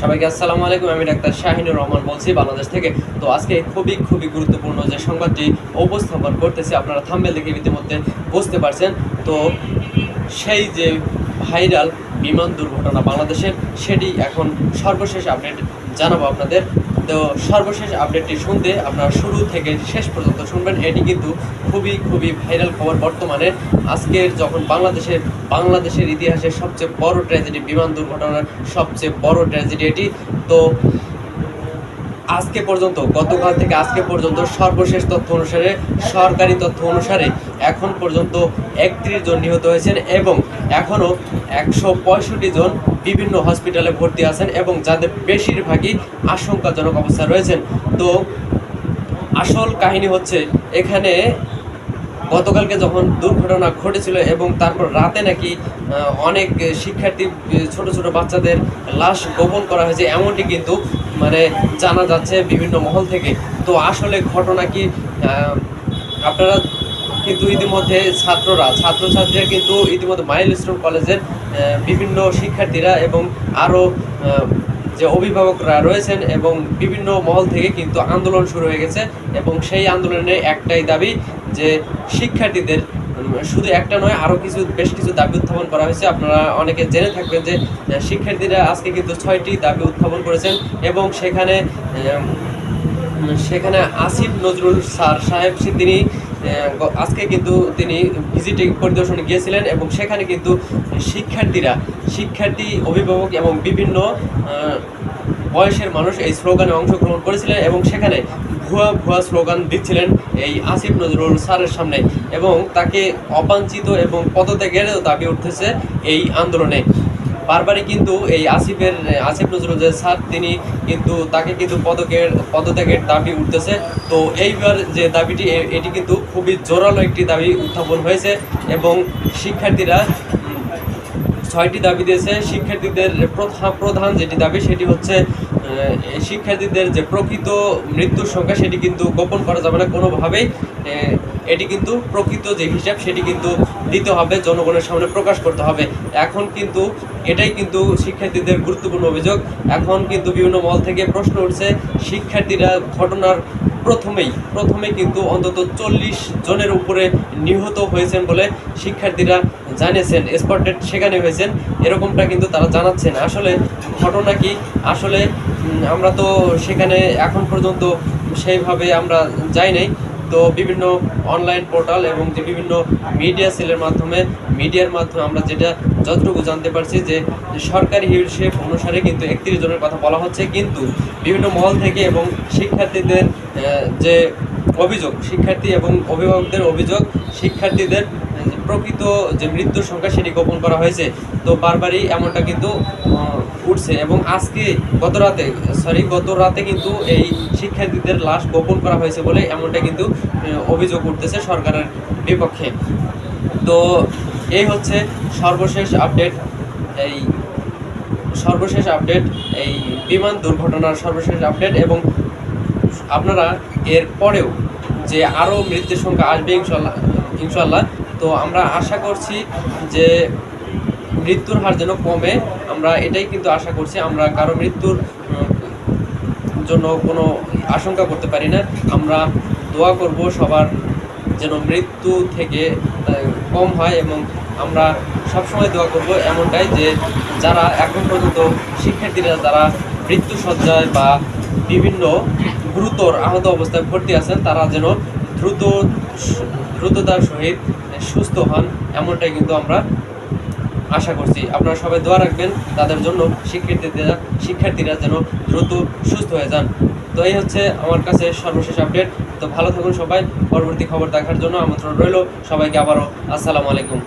সবাইকে আসসালামু আলাইকুম, আমি ডাক্তার শাহিনুর রহমান বলছি বাংলাদেশ থেকে। তো আজকে খুবই খুবই গুরুত্বপূর্ণ যে সংবাদটি উপস্থাপন করতেছি, আপনারা থাম্বেল দেখে ইতিমধ্যে বুঝতে পারছেন। তো সেই যে ভাইরাল বিমান দুর্ঘটনা বাংলাদেশের, সেটি এখন সর্বশেষ আপডেট জানাব আপনাদের। তো সর্বশেষ আপডেটটি শুনতে আপনারা শুরু থেকে শেষ পর্যন্ত শুনবেন। এটি কিন্তু খুবই খুবই ভাইরাল খবর বর্তমানে। আজকের যখন বাংলাদেশের বাংলাদেশের ইতিহাসের সবচেয়ে বড় ট্র্যাজেডি বিমান দুর্ঘটনার সবচেয়ে বড় ট্র্যাজেডি এটি, তো আজকে পর্যন্ত, গতকাল থেকে আজকে পর্যন্ত সর্বশেষ তথ্য অনুসারে, সরকারি তথ্য অনুসারে এখন পর্যন্ত একত্রিশ জন নিহত হয়েছেন এবং এখনও একশো পঁয়ষট্টি জন বিভিন্ন হসপিটালে ভর্তি আছেন এবং যাদের বেশিরভাগই আশঙ্কাজনক অবস্থায় রয়েছেন। তো আসল কাহিনী হচ্ছে, এখানে গতকালকে যখন দুর্ঘটনা ঘটেছিল এবং তারপর রাতে নাকি অনেক শিক্ষার্থী, ছোট ছোট বাচ্চাদের লাশ গোপন করা হয়েছে, এমনটি কিন্তু মানে জানা যাচ্ছে বিভিন্ন মহল থেকে। তো আসলে ঘটনা কি আপনারা কিন্তু ইতিমধ্যে ছাত্ররা, ছাত্রছাত্রীরা কিন্তু ইতিমধ্যে মাইল স্টোন কলেজের বিভিন্ন শিক্ষার্থীরা এবং আরও যে অভিভাবকরা রয়েছেন এবং বিভিন্ন মহল থেকে কিন্তু আন্দোলন শুরু হয়ে গেছে এবং সেই আন্দোলনে একটাই দাবি যে শিক্ষার্থীদের শুধু একটা নয় আরও কিছু, বেশ কিছু দাবি উত্থাপন করা হয়েছে। আপনারা অনেকে জেনে থাকবেন যে শিক্ষার্থীরা আজকে কিন্তু ছয়টি দাবি উত্থাপন করেছেন এবং সেখানে সেখানে আসিফ নজরুল স্যার সাহেব তিনি আজকে কিন্তু তিনি ভিজিটিং পরিদর্শনে গিয়েছিলেন এবং সেখানে কিন্তু শিক্ষার্থীরা, শিক্ষার্থী, অভিভাবক এবং বিভিন্ন বয়সের মানুষ এই স্লোগানে অংশগ্রহণ করেছিলেন এবং সেখানে ভুয়া ভুয়া স্লোগান দিচ্ছিলেন এই আসিফ নজরুল স্যারের সামনে এবং তাকে অবাঞ্ছিত এবং পদত্যাগের দাবি উঠতেছে এই আন্দোলনে। বারবারই কিন্তু এই আসিফের, আসিফ নজরুল যে স্যার তিনি কিন্তু তাকে কিন্তু পদকের, পদত্যাগের দাবি উঠতেছে। তো এইবার যে দাবিটি এটি কিন্তু খুবই জোরালো একটি দাবি উত্থাপন হয়েছে এবং শিক্ষার্থীরা ছয়টি দাবি দিয়েছে। শিক্ষার্থীদের প্রধান যেটি দাবি, সেটি হচ্ছে শিক্ষার্থীদের যে প্রকৃত মৃত্যুর সংখ্যা, সেটি কিন্তু গোপন করা যাবে না। কোনোভাবেই এটি কিন্তু প্রকৃত যে হিসাব, সেটি কিন্তু দিতে হবে, জনগণের সামনে প্রকাশ করতে হবে। এখন কিন্তু এটাই কিন্তু শিক্ষার্থীদের গুরুত্বপূর্ণ অভিযোগ। এখন কিন্তু বিভিন্ন মল থেকে প্রশ্ন উঠছে, শিক্ষার্থীরা ঘটনার প্রথমেই, প্রথমে কিন্তু অন্তত চল্লিশ জনের উপরে নিহত হয়েছেন বলে শিক্ষার্থীরা জানিয়েছেন, স্পটেড সেখানে হয়েছেন, এরকমটা কিন্তু তারা জানাচ্ছেন। আসলে ঘটনা কি? আসলে আমরা তো সেখানে এখন পর্যন্ত সেইভাবে আমরা যাই নাই। তো বিভিন্ন অনলাইন পোর্টাল এবং যে বিভিন্ন মিডিয়া সেলের মাধ্যমে মিডিয়ার মাধ্যমে আমরা যেটা যতটুকু জানতে পারছি যে সরকারি হিসেব অনুসারে কিন্তু একত্রিশ জনের কথা বলা হচ্ছে। কিন্তু বিভিন্ন মহল থেকে এবং শিক্ষার্থীদের যে অভিযোগ, শিক্ষার্থী এবং অভিভাবকদের অভিযোগ, শিক্ষার্থীদের প্রকৃত যে মৃত্যুর সংখ্যা সেটি গোপন করা হয়েছে। তো বারবারই এমনটা কিন্তু উঠছে এবং আজকে গত রাতে সরি গত রাতে কিন্তু এই শিক্ষার্থীদের লাশ গোপন করা হয়েছে বলে এমনটা কিন্তু অভিযোগ উঠতেছে সরকারের বিপক্ষে। তো এই হচ্ছে সর্বশেষ আপডেট, এই সর্বশেষ আপডেট, এই বিমান দুর্ঘটনার সর্বশেষ আপডেট এবং আপনারা এর পরেও যে আরও মৃত্যুর সংখ্যা আসবে ইনশাল্লাহ ইনশাল্লাহ তো আমরা আশা করছি যে মৃত্যুর হার যেন কমে, আমরা এটাই কিন্তু আশা করছি, আমরা কারও মৃত্যুর জন্য কোনো আশঙ্কা করতে পারি না। আমরা দোয়া করব সবার যেন মৃত্যু থেকে কম হয় এবং আমরা সবসময় দোয়া করব এমনটাই যে যারা এখন পর্যন্ত শিক্ষার্থীরা, যারা মৃত্যুসজ্জায় বা বিভিন্ন গুরুতর আহত অবস্থায় ভর্তি আছেন, তারা যেন দ্রুত, দ্রুততার সহিত সুস্থ হন, এমনটাই কিন্তু আমরা আশা করছি। আপনারা সবাই দোয়া রাখবেন, তাদের জন্য শিক্ষার্থীরা শিক্ষার্থীরা যেন দ্রুত সুস্থ হয়ে যান। তো এই হচ্ছে আমার কাছে সর্বশেষ আপডেট। তো ভালো থাকুন সবাই। পরবর্তী খবর দেখার জন্য আমন্ত্রণ রইল সবাইকে আবারও। আসসালামু আলাইকুম।